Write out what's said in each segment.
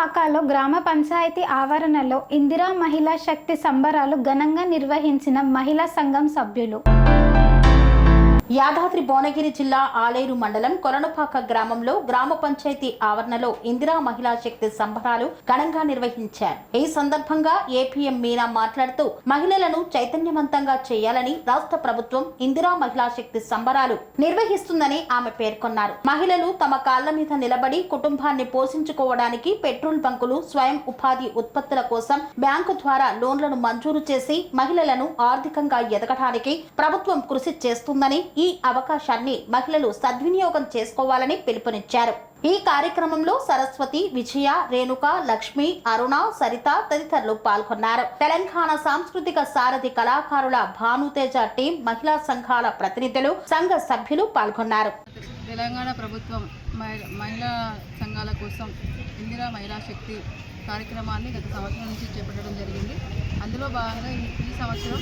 కొలనుపాకాలో గ్రామ పంచాయతీ ఆవరణలో ఇందిరా మహిళా శక్తి సంబరాలు ఘనంగా నిర్వహించిన మహిళా సంఘం సభ్యులు. యాదాద్రి భువనగిరి జిల్లా ఆలేరు మండలం కొలనుపాక గ్రామంలో గ్రామ పంచాయతీ ఆవరణలో ఇందిరా మహిళా శక్తి సంబరాలు ఘనంగా నిర్వహించారు. ఈ సందర్భంగా ఏపీఎం మీనా మాట్లాడుతూ మహిళలను చైతన్యవంతంగా చేయాలని రాష్ట్ర ప్రభుత్వం ఇందిరా మహిళా శక్తి సంబరాలు నిర్వహిస్తుందని ఆమె పేర్కొన్నారు. మహిళలు తమ కాళ్ళ మీద నిలబడి కుటుంబాన్ని పోషించుకోవడానికి పెట్రోల్ బంకులు స్వయం ఉపాధి ఉత్పత్తుల కోసం బ్యాంకు ద్వారా లోన్లను మంజూరు చేసి మహిళలను ఆర్థికంగా ఎదగడానికి ప్రభుత్వం కృషి చేస్తుందని ఈ అవకాశాన్ని మహిళలు సద్వినియోగం చేసుకోవాలని పిలుపునిచ్చారు. ఈ కార్యక్రమంలో సరస్వతి విజయ రేణుక లక్ష్మి అరుణ సరిత తదితరులు పాల్గొన్నారు. తెలంగాణ సాంస్కృతిక సారథి కళాకారుల భానుతేజ టీం మహిళా సంఘాల ప్రతినిధులు సంఘ సభ్యులు పాల్గొన్నారు. తెలంగాణ ప్రభుత్వం మహిళా సంఘాల కోసం ఇందిరా మహిళా శక్తి కార్యక్రమాన్ని గత సంవత్సరం నుంచి చేపట్టడం జరిగింది. అందులో భాగంగా ఈ సంవత్సరం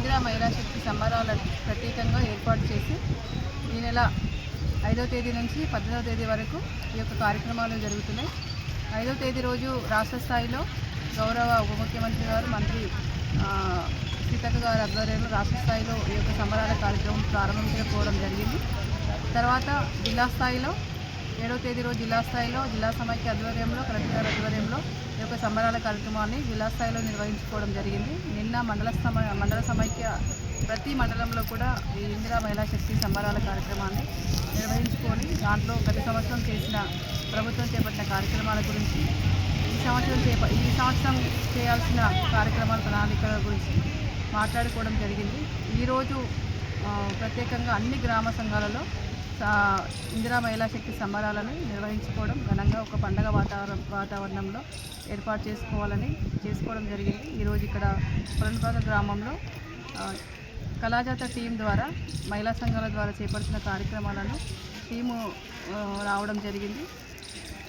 ఇందిరా మహిళా శక్తి సంబరాలను ప్రత్యేకంగా ఏర్పాటు చేసి ఈ నెల ఐదవ తేదీ నుంచి పద్దెనిమిదవ తేదీ వరకు ఈ యొక్క కార్యక్రమాలు జరుగుతున్నాయి. ఐదవ తేదీ రోజు రాష్ట్ర స్థాయిలో గౌరవ ఉప ముఖ్యమంత్రి గారు మంత్రి సీతక్క గారి ఆధ్వర్యంలో రాష్ట్ర స్థాయిలో ఈ యొక్క సంబరాల కార్యక్రమం ప్రారంభించకపోవడం జరిగింది. తర్వాత జిల్లా స్థాయిలో ఏడవ తేదీ రోజు జిల్లా స్థాయిలో జిల్లా సమైక్య ఆధ్వర్యంలో కలెక్టర్ గారి ఆధ్వర్యంలో ఈ యొక్క సంబరాల కార్యక్రమాన్ని జిల్లా స్థాయిలో నిర్వహించుకోవడం జరిగింది. నిన్న మండల సమ మండల సమైక్య ప్రతి మండలంలో కూడా ఈ ఇందిరా మహిళా శక్తి సంబరాల కార్యక్రమాన్ని నిర్వహించుకొని దాంట్లో గత సంవత్సరం చేసిన ప్రభుత్వం చేపట్టిన కార్యక్రమాల గురించి ఈ సంవత్సరం చేప ఈ సంవత్సరం చేయాల్సిన కార్యక్రమాల ప్రణాళికల గురించి మాట్లాడుకోవడం జరిగింది. ఈరోజు ప్రత్యేకంగా అన్ని గ్రామ సంఘాలలో ఇందిరా మహిళా శక్తి సంబరాలను నిర్వహించుకోవడం ఘనంగా ఒక పండగ వాతావరణం వాతావరణంలో ఏర్పాటు చేసుకోవాలని చేసుకోవడం జరిగింది. ఈరోజు ఇక్కడ పురణపాక గ్రామంలో కళాజాత టీం ద్వారా మహిళా సంఘాల ద్వారా చేపడుతున్న కార్యక్రమాలను టీము రావడం జరిగింది.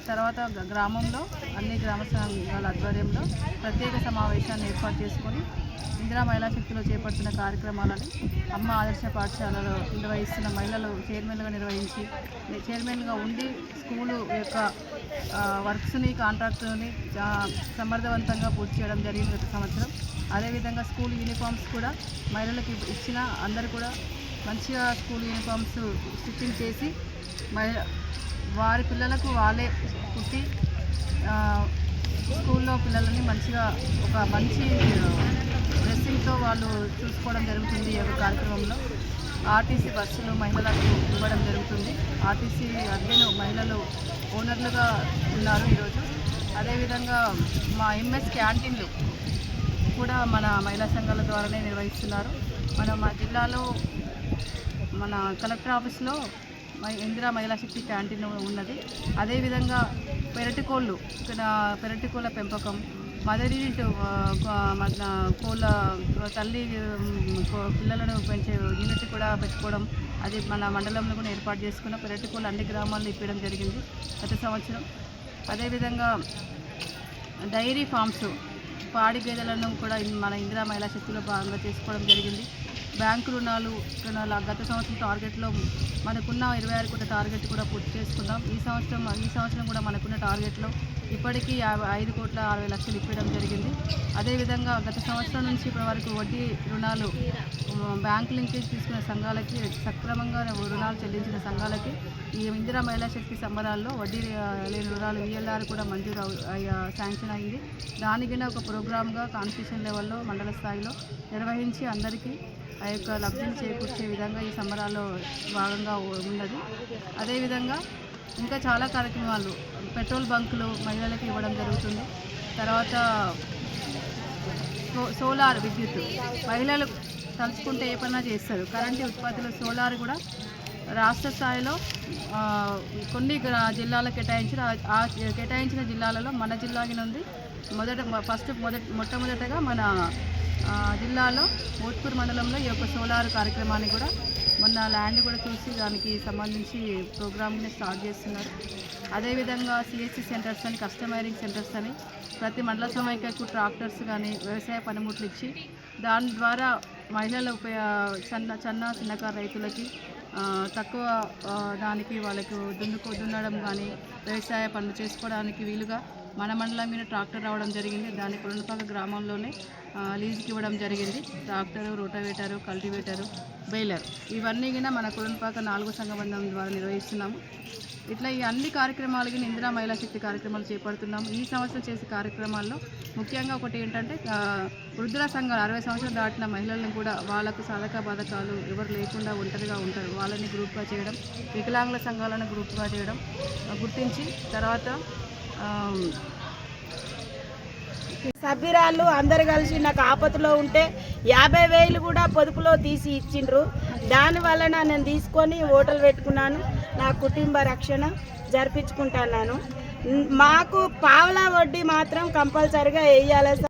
తర్వాత గ్రామంలో అన్ని గ్రామ సంఘాల ఆధ్వర్యంలో ప్రత్యేక సమావేశాన్ని ఏర్పాటు చేసుకొని ఇందిరా మహిళా శక్తిలో చేపడుతున్న కార్యక్రమాలను అమ్మ ఆదర్శ పాఠశాలలో నిర్వహిస్తున్న మహిళలు చైర్మన్గా నిర్వహించి చైర్మన్గా ఉండి స్కూలు యొక్క వర్క్స్ని కాంట్రాక్టుని సమర్థవంతంగా పూర్తి చేయడం జరిగింది గత సంవత్సరం. అదేవిధంగా స్కూల్ యూనిఫామ్స్ కూడా మహిళలకు ఇచ్చిన అందరూ కూడా మంచిగా స్కూల్ యూనిఫామ్స్ స్టిచ్చింగ్ చేసి మహిళ వారి పిల్లలకు వాళ్ళే పుట్టి స్కూల్లో పిల్లలని మంచిగా ఒక మంచి డ్రెస్సింగ్తో వాళ్ళు చూసుకోవడం జరుగుతుంది ఈ యొక్క కార్యక్రమంలో. ఆర్టీసీ బస్సులు మహిళలకు ఇవ్వడం జరుగుతుంది. ఆర్టీసీ అద్దెను మహిళలు ఓనర్లుగా ఉన్నారు ఈరోజు. అదేవిధంగా మా ఎంఎస్ క్యాంటీన్లు కూడా మన మహిళా సంఘాల ద్వారానే నిర్వహిస్తున్నారు. మన మా జిల్లాలో మన కలెక్టర్ ఆఫీస్లో ఇందిరా మహిళా శక్తి క్యాంటీన్ ఉన్నది. అదేవిధంగా పెరటికోళ్ళు ఇక్కడ పెరటికోళ్ళ పెంపకం మదర్ యూనిట్ మన కోళ్ళ తల్లి పిల్లలను పెంచే యూనిట్ కూడా పెట్టుకోవడం అది మన మండలంలో కూడా ఏర్పాటు చేసుకున్న పెరటికోళ్ళు అన్ని గ్రామాల్లో ఇప్పడం జరిగింది గత సంవత్సరం. అదేవిధంగా డైరీ ఫామ్స్ పాడి గేదెలను కూడా మన ఇందిరా మహిళా శక్తిలో భాగంగా చేసుకోవడం జరిగింది. బ్యాంకు రుణాలు రుణాలు గత సంవత్సరం టార్గెట్లో మనకున్న ఇరవై ఆరు కోట్ల టార్గెట్ కూడా పూర్తి చేసుకుందాం. ఈ సంవత్సరం ఈ సంవత్సరం కూడా మనకున్న టార్గెట్లో ఇప్పటికీ ఐదు కోట్ల అరవై లక్షలు ఇప్పడం జరిగింది. అదేవిధంగా గత సంవత్సరం నుంచి ఇప్పటి వరకు వడ్డీ రుణాలు బ్యాంకు బ్యాంక్ లింకేజ్ తీసుకున్న సంఘాలకి సక్రమంగా రుణాలు చెల్లించిన సంఘాలకి ఈ ఇందిరా మహిళా శక్తి సంబరాల్లో వడ్డీ లేని రుణాలు విఎల్ఆర్ కూడా మంజూరు శాంక్షన్ అయింది. దానికైనా ఒక ప్రోగ్రామ్గా కాన్స్టిట్యూషన్ లెవెల్లో మండల స్థాయిలో నిర్వహించి అందరికీ ఆ యొక్క లబ్ధిని చేకూర్చే విధంగా ఈ సంబరాల్లో భాగంగా ఉన్నది. అదేవిధంగా ఇంకా చాలా కార్యక్రమాలు పెట్రోల్ బంకులు మహిళలకు ఇవ్వడం జరుగుతుంది. తర్వాత సో సోలార్ విద్యుత్ మహిళలు తలుచుకుంటే ఏ పన్నా చేస్తారు. కరెంటు ఉత్పత్తులు సోలార్ కూడా రాష్ట్ర స్థాయిలో కొన్ని గ్రా- జిల్లాలకు కేటాయించిన ఆ- కేటాయించిన జిల్లాలలో మన జిల్లాకి ఉంది మొదట ఫస్ట్ మొదట మొట్టమొదటగా మన జిల్లాలో మోత్కూరు మండలంలో ఈ యొక్క సోలార్ కార్యక్రమాన్ని కూడా మొన్న ల్యాండ్ కూడా చూసి దానికి సంబంధించి ప్రోగ్రామ్ని స్టార్ట్ చేస్తున్నారు. అదేవిధంగా సిఎస్సి సెంటర్స్ అని కస్టమైరింగ్ సెంటర్స్ అని ప్రతి మండల సమైక్యకు ట్రాక్టర్స్ కానీ వ్యవసాయ పనిముట్లు ఇచ్చి దాని ద్వారా మహిళల ఉపయోగ చిన్న చిన్న చిన్నకారు రైతులకి తక్కువ దానికి వాళ్ళకు దున్నుకో దున్నడం కానీ వ్యవసాయ పనులు చేసుకోవడానికి వీలుగా మన మండలం మీద ట్రాక్టర్ రావడం జరిగింది. దాన్ని కొలనపాక గ్రామంలోనే లీజుకి ఇవ్వడం జరిగింది. ట్రాక్టరు రోటావేటరు కల్టివేటరు బెయిలర్ ఇవన్నీ కూడా మన కొలనపాక నాలుగో సంఘబంధం ద్వారా నిర్వహిస్తున్నాము. ఇట్లా ఈ అన్ని కార్యక్రమాలకి ఇందిరా మహిళా శక్తి కార్యక్రమాలు చేపడుతున్నాము. ఈ సంవత్సరం చేసే కార్యక్రమాల్లో ముఖ్యంగా ఒకటి ఏంటంటే వృద్ధుల సంఘాలు అరవై సంవత్సరాలు దాటిన మహిళలను కూడా వాళ్ళకు సాధక బాధకాలు ఎవరు లేకుండా ఒంటరిగా ఉంటారు. వాళ్ళని గ్రూప్గా చేయడం వికలాంగుల సంఘాలను గ్రూప్గా చేయడం గుర్తించి గుర్తించి తర్వాత సభ్యురాళ్ళు అందరు కలిసి నాకు ఆపదలో ఉంటే యాభై వేలు కూడా పొదుపులో తీసి ఇచ్చిండ్రు. దాని వలన నేను తీసుకొని హోటల్ పెట్టుకున్నాను. నా కుటుంబ రక్షణ జరిపించుకుంటున్నాను. మాకు పావలా వడ్డీ మాత్రం కంపల్సరిగా వేయాలి